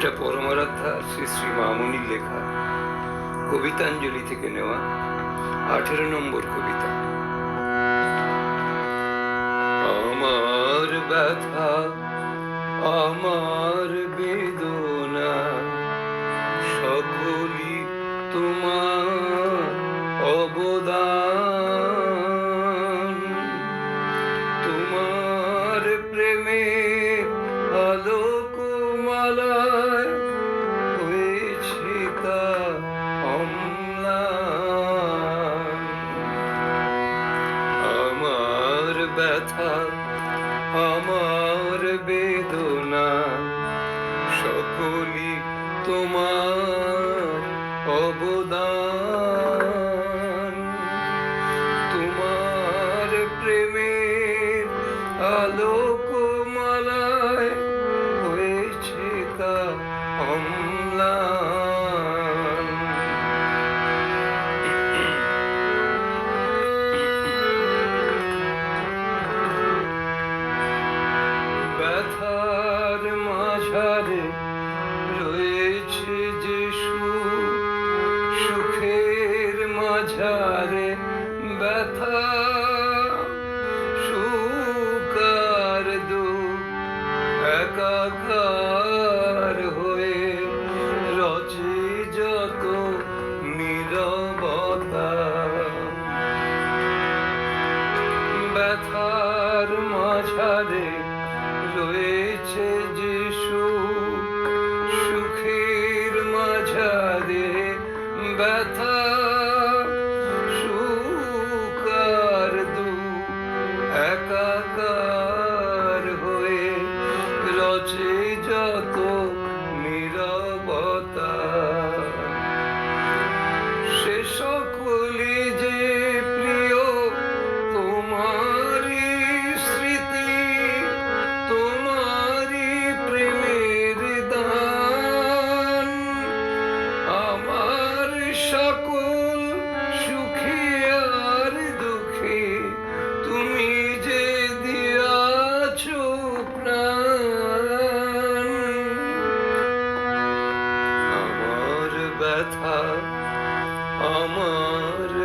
এটা পরমারাধ্যা শ্রী শ্রী মামনির লেখা। কবিতাঞ্জলি থেকে নেওয়া। আঠেরো নম্বর কবিতা। আমার ব্যথা, আমার বেদনা, সকলই তোমার ব্যথা আমার বেদনা সকলি তোমার অবদান। তোমার প্রেমের আলোক মাঝারে ব্যথা। সুকার দুঃখ একাকার হয়ে রচে যত নীরবতা। ব্যথার মাঝারে রয়েছে যে সুখ সুখের মাঝারে ব্যথা। আমার